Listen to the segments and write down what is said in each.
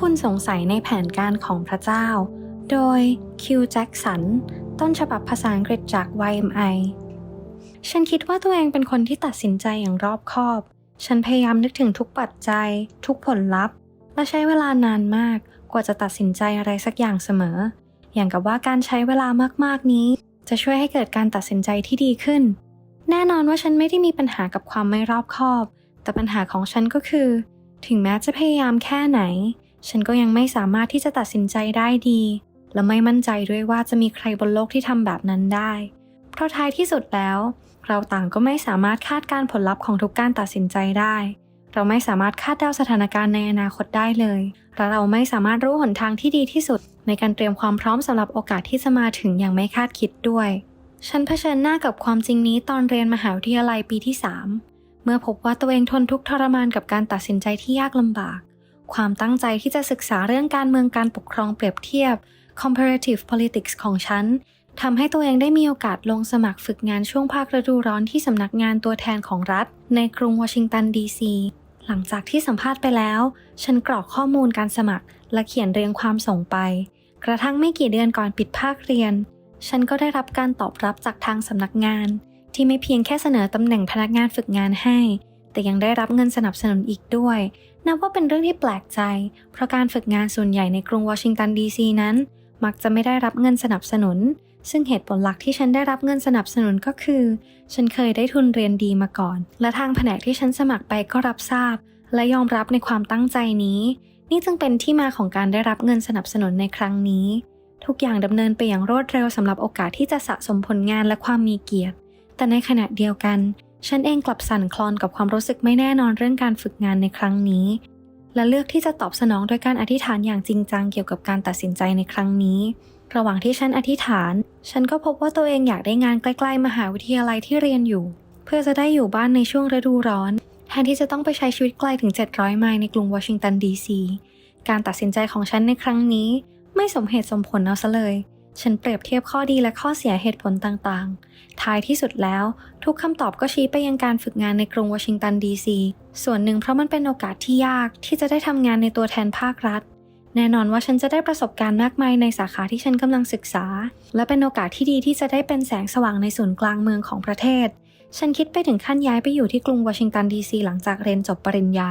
คุณสงสัยในแผนการของพระเจ้า โดยคิวแจ็กสันต้นฉบับภาษาอังกฤษจาก YMI ฉันคิดว่าตัวเองเป็นคนที่ตัดสินใจอย่างรอบคอบ ฉันพยายามนึกถึงทุกปัจจัย ทุกผลลัพธ์ และใช้เวลานานมากกว่าจะตัดสินใจอะไรสักอย่างเสมอ อย่างกับว่าการใช้เวลามาก ๆ นี้ จะช่วยให้เกิดการตัดสินใจที่ดีขึ้น แน่นอนว่าฉันไม่ได้มีปัญหากับความไม่รอบคอบ แต่ปัญหาของฉันก็คือ ถึงแม้จะพยายามแค่ไหน ฉันก็ยังไม่สามารถที่จะตัดสินใจได้ดี และไม่มั่นใจด้วยว่าจะมีใครบนโลกที่ทำแบบนั้นได้ เพราะท้ายที่สุดแล้ว เราต่างก็ไม่สามารถคาดการผลลัพธ์ของทุกการตัดสินใจได้ เราไม่สามารถคาดเดาสถานการณ์ในอนาคตได้เลย และเราไม่สามารถรู้หนทางที่ดีที่สุด ในการเตรียมความพร้อมสำหรับโอกาสที่จะมาถึงอย่างไม่คาดคิดด้วย ฉันเผชิญหน้ากับความจริงนี้ตอนเรียนมหาวิทยาลัยปีที่ 3 เมื่อพบว่าตัวเองทนทุกข์ทรมานกับการตัดสินใจที่ยากลำบาก ความตั้งใจที่จะศึกษาเรื่องการเมืองการปกครองเปรียบเทียบ comparative politics ของฉันทำให้ตัวเองได้มีโอกาสลงสมัครฝึกงานช่วงภาคฤดูร้อนที่สำนักงานตัวแทนของรัฐ ในกรุงวอชิงตันดีซีหลังจากที่สัมภาษณ์ไปแล้ว ฉันกรอกข้อมูลการสมัคร และเขียนเรียงความส่งไป กระทั่งไม่กี่เดือนก่อนปิดภาคเรียน ฉันก็ได้รับการตอบรับจากทางสำนักงาน ที่ไม่เพียงแค่เสนอตำแหน่งพนักงานฝึกงานให้ แต่ยังได้รับเงินสนับสนุนอีกด้วย นับว่าเป็นเรื่องที่แปลกใจ เพราะการฝึกงานส่วนใหญ่ในกรุงวอชิงตันดีซีนั้น มักจะไม่ได้รับเงินสนับสนุน ซึ่งเหตุผลหลักที่ฉันได้รับเงินสนับสนุนก็คือ ฉันเคยได้ทุนเรียนดีมาก่อน และทางแผนกที่ฉันสมัครไปก็รับทราบ และยอมรับในความตั้งใจนี้ นี่จึงเป็นที่มาของการได้รับเงินสนับสนุนในครั้งนี้ ทุกอย่างดำเนินไปอย่างรวดเร็วสำหรับโอกาสที่จะสะสมผลงานและความมีเกียรติ แต่ในขณะเดียวกัน ฉันเองกลับสั่นคลอนกับความรู้สึกไม่แน่นอนเรื่องการฝึกงานในครั้งนี้ และเลือกที่จะตอบสนองโดยการอธิษฐานอย่างจริงจังเกี่ยวกับการตัดสินใจในครั้งนี้ ระหว่างที่ฉันอธิษฐาน ฉันก็พบว่าตัวเองอยากได้งานใกล้ๆมหาวิทยาลัยที่เรียนอยู่ เพื่อจะได้อยู่บ้านในช่วงฤดูร้อน แทนที่จะต้องไปใช้ชีวิตไกลถึง 700 ไมล์ในกรุงวอชิงตันดีซีการตัดสินใจของฉันในครั้งนี้ ไม่สมเหตุสมผลเอาซะเลย ฉันเปรียบเทียบข้อดีและข้อเสียเหตุผลต่างๆ ท้ายที่สุดแล้ว ทุกคำตอบก็ชี้ไปยังการฝึกงานในกรุงวอชิงตันดีซี ส่วนหนึ่งเพราะมันเป็นโอกาสที่ยากที่จะได้ทำงานในตัวแทนภาครัฐ แน่นอนว่าฉันจะได้ประสบการณ์มากมายในสาขาที่ฉันกำลังศึกษา และเป็นโอกาสที่ดีที่จะได้เป็นแสงสว่างในศูนย์กลางเมืองของประเทศ ฉันคิดไปถึงขั้นย้ายไปอยู่ที่กรุงวอชิงตันดีซีหลังจากเรียนจบปริญญา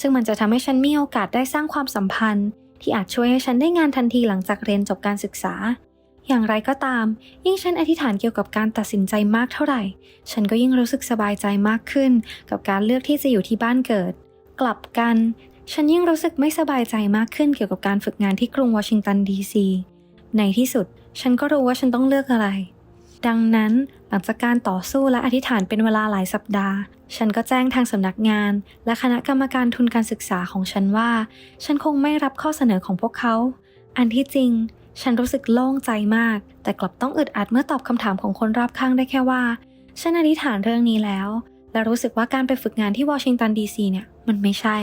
ซึ่งมันจะทำให้ฉันมีโอกาสได้สร้างความสัมพันธ์ ที่อาจช่วยให้ฉันได้งานทันทีหลังจากเรียนจบการศึกษา อย่างไรก็ตาม ยิ่งฉันอธิษฐานเกี่ยวกับการตัดสินใจมากเท่าไหร่ ฉันก็ยิ่งรู้สึกสบายใจมากขึ้น กับการเลือกที่จะอยู่ที่บ้านเกิด กลับกัน ฉันยิ่งรู้สึกไม่สบายใจมากขึ้นเกี่ยวกับการฝึกงานที่กรุงวอชิงตันดีซีในที่สุด ฉันก็รู้ว่าฉันต้องเลือกอะไร ดังนั้นหลังจากการต่อสู้และอธิษฐานเป็นเวลาหลายสัปดาห์ ฉันก็แจ้งทางสำนักงาน และคณะกรรมการทุนการศึกษาของฉันว่า ฉันคงไม่รับข้อเสนอของพวกเขา อันที่จริง ฉันรู้สึกโล่งใจมาก แต่กลับต้องอึดอัดเมื่อตอบคำถามของคนรอบข้างได้แค่ว่า ฉันอธิษฐานเรื่องนี้แล้ว และรู้สึกว่าการไปฝึกงานที่วอชิงตันดีซีเนี่ย มันไม่ใช่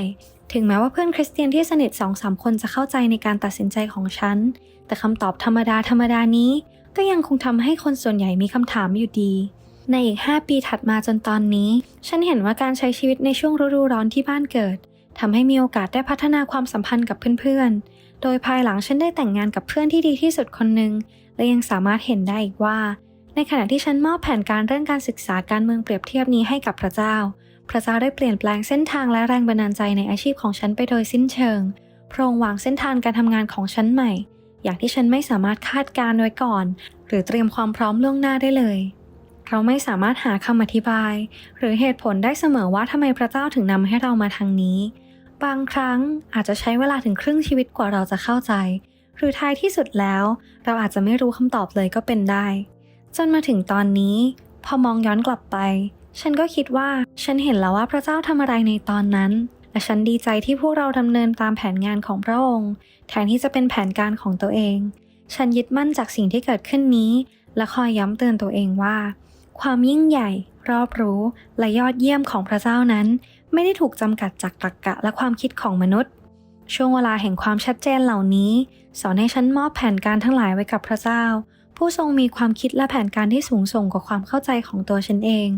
ถึงแม้ว่าเพื่อนคริสเตียนที่สนิทสองสามคนจะเข้าใจในการตัดสินใจของฉัน แต่คำตอบธรรมดาธรรมดานี้ ก็ยังคงทำให้คนส่วนใหญ่มีคำถามอยู่ดี ในอีก 5 ปีถัดมาจนตอนนี้ ฉันเห็นว่าการใช้ชีวิตในช่วงฤดูร้อนที่บ้านเกิดทำให้มีโอกาสได้พัฒนาความสัมพันธ์กับเพื่อนๆ โดยภายหลังฉันได้แต่งงานกับเพื่อนที่ดีที่สุดคนหนึ่งและยังสามารถเห็นได้อีกว่า ในขณะที่ฉันมอบแผนการเรื่องการศึกษาการเมืองเปรียบเทียบนี้ให้กับพระเจ้า พระเจ้าได้เปลี่ยนแปลงเส้นทางและแรงบันดาลใจในอาชีพของฉันไปโดยสิ้นเชิงพระองค์วางเส้นทางการทำงานของฉันใหม่ อย่างที่ฉันไม่สามารถคาดการไว้ก่อน หรือเตรียมความพร้อมล่วงหน้าได้เลยเราไม่สามารถหาคำอธิบาย หรือเหตุผลได้เสมอว่าทำไมพระเจ้าถึงนำให้เรามาทางนี้ บางครั้งอาจจะใช้เวลาถึงครึ่งชีวิตกว่าเราจะเข้าใจ หรือท้ายที่สุดแล้ว เราอาจจะไม่รู้คำตอบเลยก็เป็นได้ จนมาถึงตอนนี้ พอมองย้อนกลับไป ฉันก็คิดว่าฉันเห็นแล้วว่าพระเจ้าทำอะไรในตอนนั้นและฉันดีใจที่พวกเราดำเนินตามแผนงานของพระองค์ แทนที่จะเป็นแผนการของตัวเอง ฉันยึดมั่นจากสิ่งที่เกิดขึ้นนี้ และคอยย้ำเตือนตัวเองว่า ความยิ่งใหญ่ รอบรู้ และยอดเยี่ยมของพระเจ้านั้น ไม่ได้ถูกจำกัดจากตรรกะและความคิดของมนุษย์ ช่วงเวลาแห่งความชัดเจนเหล่านี้ สอนให้ฉันมอบแผนการทั้งหลายไว้กับพระเจ้า ผู้ทรงมีความคิดและแผนการที่สูงส่งกว่าความเข้าใจของตัวฉันเอง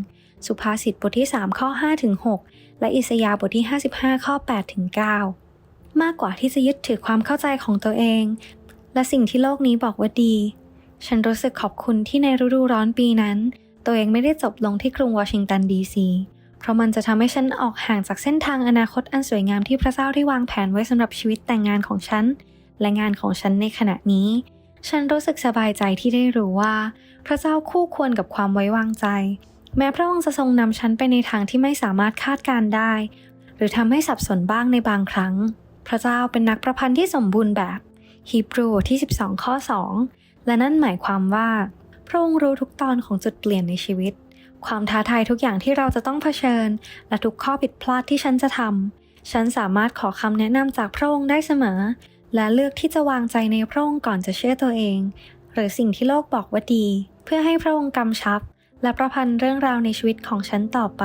สุภาษิตบทที่ 3 ข้อ5ถึง6และอิสยาห์บทที่ 55 ข้อ8ถึง9มากกว่าที่จะยึดถือความเข้าใจของตัวเอง และสิ่งที่โลกนี้บอกว่าดี ฉันรู้สึกขอบคุณที่ในฤดูร้อนปีนั้น ตัวเองไม่ได้จบลงที่กรุงวอชิงตันดีซี เพราะมันจะทำให้ฉันออกห่างจากเส้นทางอนาคตอันสวยงามที่พระเจ้าได้วางแผนไว้สำหรับชีวิตแต่งงานของฉัน และงานของฉันในขณะนี้ ฉันรู้สึกสบายใจที่ได้รู้ว่า พระเจ้าคู่ควรกับความไว้วางใจ แม้พระองค์จะทรงนำฉันไปในทางที่ไม่สามารถคาดการได้ หรือทำให้สับสนบ้างในบางครั้ง พระเจ้าเป็นนักประพันธ์ที่สมบูรณ์แบบฮีบรูที่ 12 ข้อ 2 และนั่นหมายความว่า พระองค์รู้ทุกตอนของจุดเปลี่ยนในชีวิต ความท้าทายทุกอย่างที่เราจะต้องเผชิญ และทุกข้อผิดพลาดที่ฉันจะทำ ฉันสามารถขอคำแนะนำจากพระองค์ได้เสมอ และเลือกที่จะวางใจในพระองค์ก่อนจะเชื่อตัวเอง หรือสิ่งที่โลกบอกว่าดี เพื่อให้พระองค์กำชับ และประพันธ์เรื่องราวในชีวิตของฉันต่อไป